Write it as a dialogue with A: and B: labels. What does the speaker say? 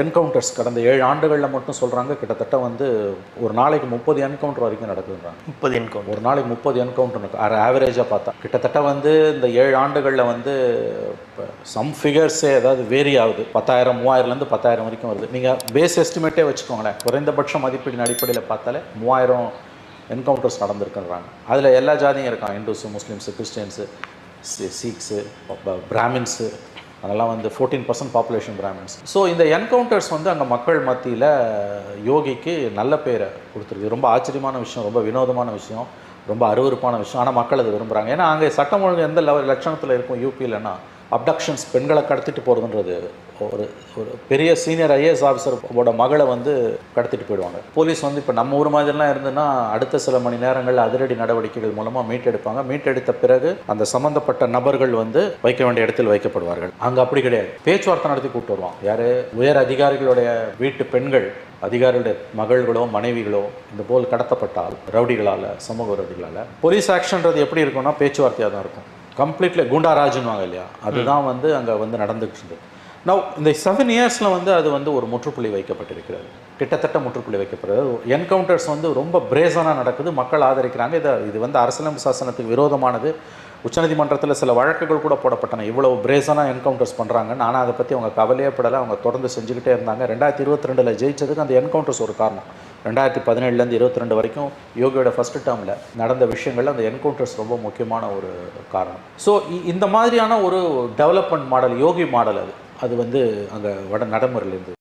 A: Encounters கடந்த ஏழு ஆண்டுகளில் மட்டும் சொல்கிறாங்க கிட்டத்தட்ட வந்து ஒரு நாளைக்கு முப்பது என்கவுண்டர் வரைக்கும் நடக்குதுன்றாங்க
B: முப்பது என்கவுண்டர்
A: ஒரு நாளைக்கு முப்பது என்கவுண்டர் ஆவரேஜாக பார்த்தா. கிட்டத்தட்ட வந்து இந்த ஏழு ஆண்டுகளில் வந்து சம் ஃபிகர்ஸே அதாவது வேரி ஆகுது. பத்தாயிரம் மூவாயிரம்லேருந்து பத்தாயிரம் வரைக்கும் வருது. நீங்கள் பேஸ் எஸ்டிமேட்டே வச்சுக்கோங்களேன். குறைந்தபட்ச மதிப்பீடின் அடிப்படையில் பார்த்தாலே மூவாயிரம் என்கவுண்டர்ஸ் நடந்திருக்குன்றாங்க. அதில் எல்லா ஜாதியும் இருக்கான் இந்துஸு முஸ்லீம்ஸு கிறிஸ்டியன்ஸு சீக்ஸு பிராமின்ஸு அதெல்லாம் வந்து fourteen percent population Brahmins. So இந்த என்கவுண்டர்ஸ் வந்து அங்கே மக்கள் மத்தியில் யோகிக்கு நல்ல பேரை கொடுத்துருக்கு. ரொம்ப ஆச்சரியமான விஷயம் ரொம்ப வினோதமான விஷயம் ரொம்ப அருவருப்பான விஷயம். ஆனால் மக்கள் அதை விரும்புகிறாங்க ஏன்னா அங்கே சட்டம் ஒழுங்கு எந்த லெவல் லட்சணத்தில் இருக்கும் யூபியிலன்னா அப்டக்ஷன்ஸ் பெண்களை கடத்திட்டு போகிறதுன்றது ஒரு ஒரு பெரிய சீனியர் ஐஏஎஸ் ஆஃபீஸரோட மகளை வந்து கடத்திட்டு போயிடுவாங்க. போலீஸ் வந்து இப்போ நம்ம ஊர் மாதிரிலாம் இருந்துன்னா அடுத்த சில மணி நேரங்களில் அதிரடி நடவடிக்கைகள் மூலமாக மீட்டெடுப்பாங்க. மீட்டெடுத்த பிறகு அந்த சம்பந்தப்பட்ட நபர்கள் வந்து வைக்க வேண்டிய இடத்தில் வைக்கப்படுவார்கள். அங்கே அப்படி கிடையாது. பேச்சுவார்த்தை நடத்தி கூப்பிட்டு வருவான் யார்? உயர் அதிகாரிகளுடைய வீட்டு பெண்கள் அதிகாரிகளுடைய மகள்களோ மனைவிகளோ இந்த போல் கடத்தப்பட்டால் ரவுடிகளால் சமூக ரவுடிகளால் போலீஸ் ஆக்ஷன்றது எப்படி இருக்கும்னா பேச்சுவார்த்தையாக தான் இருக்கும். கம்ப்ளீட்லி குண்டாராஜுன்னுவாங்க இல்லையா? அதுதான் வந்து அங்கே வந்து நடந்துட்டு இருந்தது நவ் இந்த செவன் இயர்ஸில் வந்து அது வந்து ஒரு முற்றுப்புள்ளி வைக்கப்பட்டிருக்கிறது. கிட்டத்தட்ட முற்றுப்புள்ளி வைக்கப்படுறது என்கவுண்டர்ஸ் வந்து ரொம்ப பிரேசனாக நடக்குது. மக்கள் ஆதரிக்கிறாங்க. இதை இது வந்து அரசியலமைப்பு சாசனத்துக்கு விரோதமானது. உச்சநீதிமன்றத்தில் சில வழக்குகள் கூட போடப்பட்டன. இவ்வளோ பிரேசனாக என்கவுண்டர்ஸ் பண்ணுறாங்கன்னு ஆனால் அதை பற்றி அவங்க கவலையே படலை. அவங்க தொடர்ந்து செஞ்சுக்கிட்டே இருந்தாங்க. ரெண்டாயிரத்தி இருபத்தி ரெண்டில் ஜெயிச்சதுக்கு அந்த என்கவுண்டர்ஸ் ஒரு காரணம். ரெண்டாயிரத்தி பதினேழுலேருந்து இருபத்தி ரெண்டு வரைக்கும் யோகியோட ஃபஸ்ட்டு டேர்மில் நடந்த விஷயங்கள்ல அந்த என்கவுண்டர்ஸ் ரொம்ப முக்கியமான ஒரு காரணம். ஸோ இந்த மாதிரியான ஒரு டெவலப்மெண்ட் மாடல் யோகி மாடல் அது. அது வந்து அங்கே வட நடைமுறையில் இருந்தது.